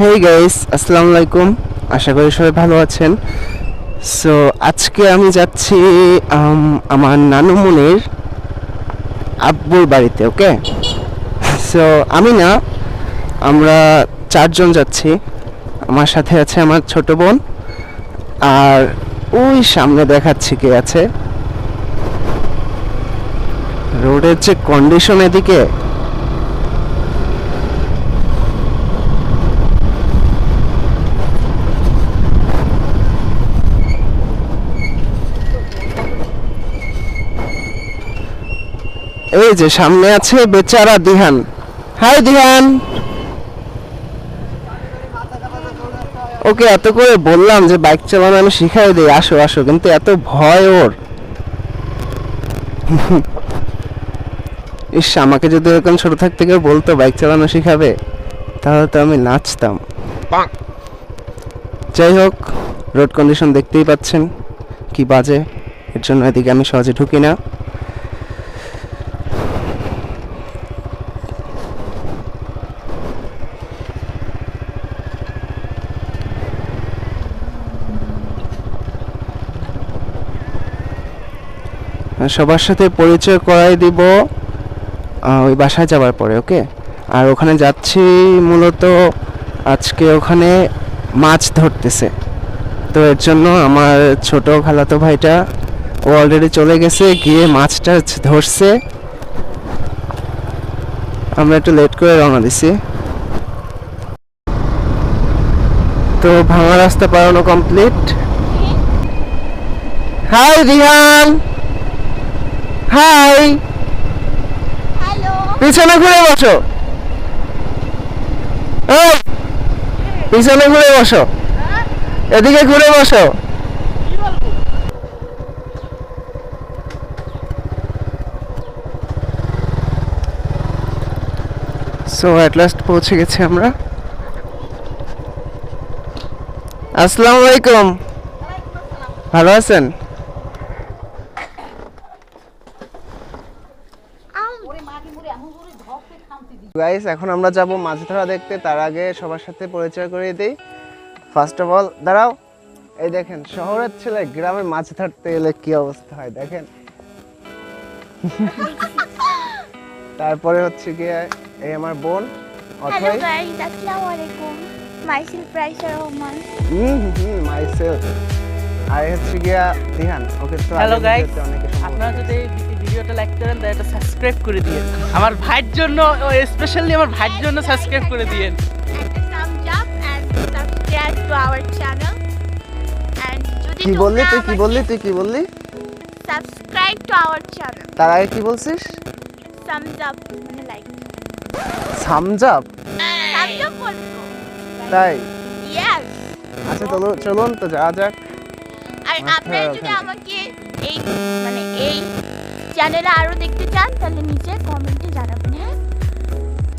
Hey guys আসসালামু আলাইকুম। আশা করি সবাই ভালো আছেন। সো আজকে আমি যাচ্ছি আম, আমার নানু মনির আব্বুর বাড়িতে ওকে সো আমি না আমরা চারজন যাচ্ছি। আমার সাথে আছে আমার ছোট বোন আর ওই সামনে দেখাচ্ছি কে আছে। রোডের যে কন্ডিশন এদিকে এই যে সামনে আছে বেচারা দিহান। হাই দিহান। ওকে এত করে বললাম যে বাইক চালানো আমি শিখাই দিই। আসো আসো কিন্তু এত ভয় ওর। ইস আমাকে যদি এরকম ছোট থাকতে কেউ বলতো বাইক চালানো শিখাবে তাহলে তো আমি নাচতাম। যাই হোক রোড কন্ডিশন দেখতেই পাচ্ছেন। কি বাজে? এর জন্য এদিকে আমি সহজে ঢুকি না। সবার সাথে পরিচয় করাই দিব ওই বাসায় যাওয়ার পরে, ওকে? আর ওখানে যাচ্ছি মূলত আজকে ওখানে মাছ ধরতেছে। তো এর জন্য আমার ছোট খালাতো ভাইটা, ও অলরেডি চলে গেছে, গিয়ে মাছটা ধরছে। আমরা একটু লেট করে রওনা দিছি। তো ভাঙা রাস্তা পারানো complete hi Rihan hi. Hello. পিছনে ঘুরে বসো। এই পিছনে ঘুরে বসো। এদিকে ঘুরে বসো। সো অ্যাট লাস্ট পৌঁছে গেছি আমরা। আসসালামু আলাইকুম। ভালো আছেন? গাইস এখন আমরা যাব মাছ ধরা দেখতে তার আগে সবার সাথে পরিচয় করিয়ে দিই। ফার্স্ট অফ অল দাঁড়াও। এই দেখেন শহরের ছেলে গ্রামে মাছ ধরতে এলে কি অবস্থা হয় দেখেন। তারপরে হচ্ছে গিয়ে এই আমার বোন হ্যালো অথই গাইস আসসালামু আলাইকুম। মাইসেল প্রাইসার রহমান হুম হুম মাইসেলফ আর হচ্ছে গিয়া দিহান ওকে তো হ্যালো গাইস আপনারা যদি ভিডিওটা লাইক করেন এটা সাবস্ক্রাইব করে দিয়েন। আমার ভাইয়ের জন্য স্পেশালি আমার ভাইয়ের জন্য সাবস্ক্রাইব করে দিয়েন। কি বললি তুই? কি বললি তুই? কি বললি? সাবস্ক্রাইব টু আওয়ার চ্যানেল তার আগে কি বলছিস? Thumbs up মানে লাইক সামজাব thumbs up বলতো তাই? ইয়েস আচ্ছা চলো চলুন তো যাওয়া যাক। আর মাছ আপনারা যদি আমাকে এই মানে এই চ্যানেলে আরও দেখতে চান তাহলে নিচে কমেন্টে জানাবেন হ্যাঁ?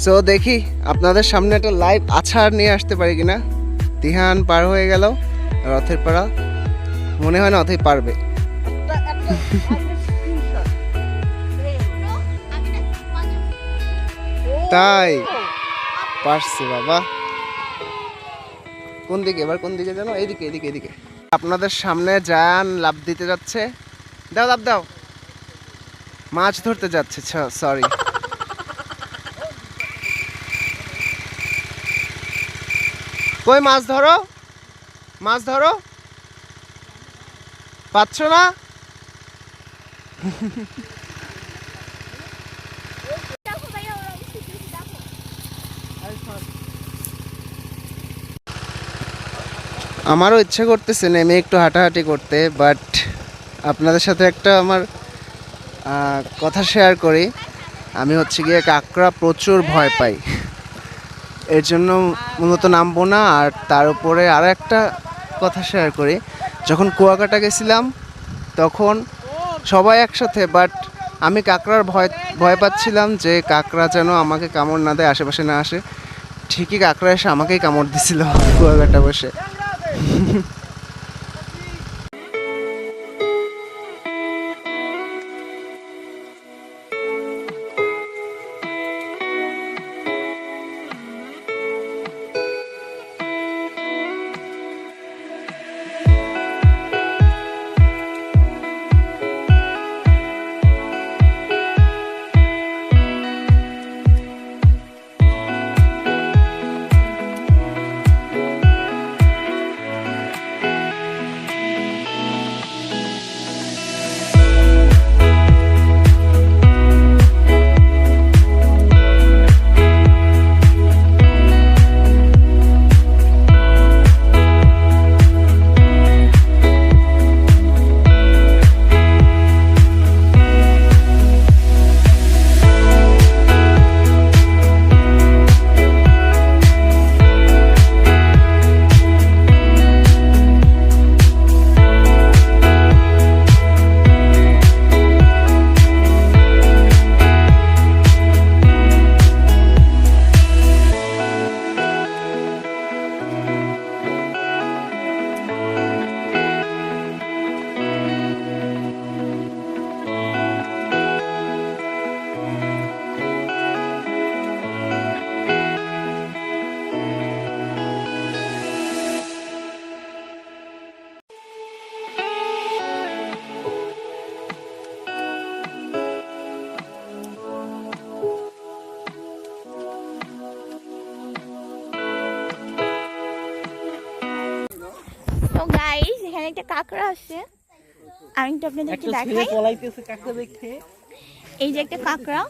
সো দেখি আপনাদের সামনে একটা লাইভ আছাড় নিয়ে আসতে পারি কিনা? তিহান পার হয়ে গেল রথের পাড়া। মনে হয় না অথই পারবে। তাই? পারছে বাবা। কোন দিকে? এবার কোন দিকে জানো এইদিকে এদিকে এদিকে আপনাদের সামনে জায়ান লাভ দিতে যাচ্ছে। দাও লাভ দাও। মাছ ধরতে যাচ্ছে সরি কই মাছ ধরো? মাছ ধরো? পাচ্ছ না। আমারও ইচ্ছে করতেছে নেমে একটু হাঁটাহাঁটি করতে বাট আপনাদের সাথে একটা আমার কথা শেয়ার করি। আমি হচ্ছে গিয়ে কাকড়া প্রচুর ভয় পাই। এর জন্য মূলত নামবো না, আর তার উপরে আর একটা কথা শেয়ার করি। যখন কুয়াকাটা গেছিলাম, তখন সবাই একসাথে বাট আমি কাঁকড়ার ভয় ভয় পাচ্ছিলাম যে কাকড়া যেন আমাকে কামড় না দেয়, আশেপাশে না আসে। ঠিকই কাকড়া এসে আমাকেই কামড় দিছিল কুয়াকাটা বসে। কাঁকড়া আছে। আমি একটু আপনাদেরকে দেখাই। এই যে একটা কাঁকড়া।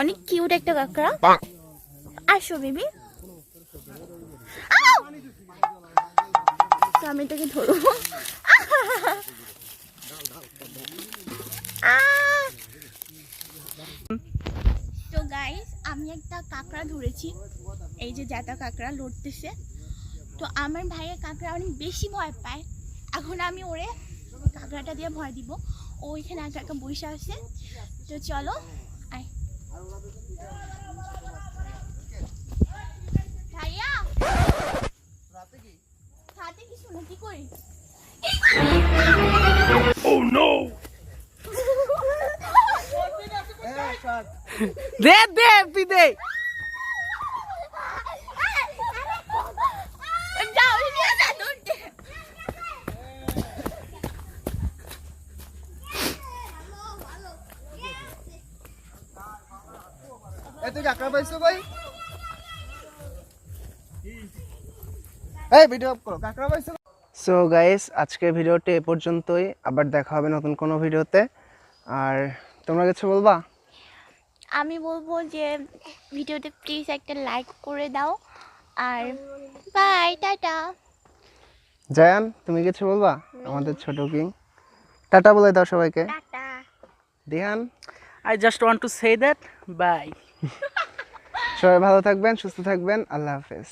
অনেক কিউট একটা কাঁকড়া। আসো বেবি। তো আমি এটাকে ধরবো! তো গাইস আমি একটা কাঁকড়া ধরেছি। এই যে জাতা কাঁকড়া লড়তেছে। তো আমার ভাইয়ের কাঁকড়া অনেক বেশি ভয় পায়। এখন আমি ওরে কাঁকড়াটা দিয়ে ভয় দিব। ও এখানে একা একা বসে আছে। তো চলো আয়। হাতে কিছু না কি করি? দে দে তুই দে যাও নিয়ে যা দৌড়তে এই তুই কাঁকড়া পাইছো কই এই ভিডিও করো কাঁকড়া পাইছো সো গাইস আজকের ভিডিওটি এ পর্যন্তই। আবার দেখা হবে নতুন কোনো ভিডিওতে আর তোমরা কিছু বলবা? আমি বলব যে ভিডিওতে প্লিজ একটা লাইক করে দাও। আর বাই টাটা। জায়ান তুমি কিছু বলবা? আমাদের ছোট কিং। টাটা বলে দাও সবাইকে। Tata. Dihan I just want to say that bye সবাই ভালো থাকবেন সুস্থ থাকবেন। আল্লাহ হাফেজ।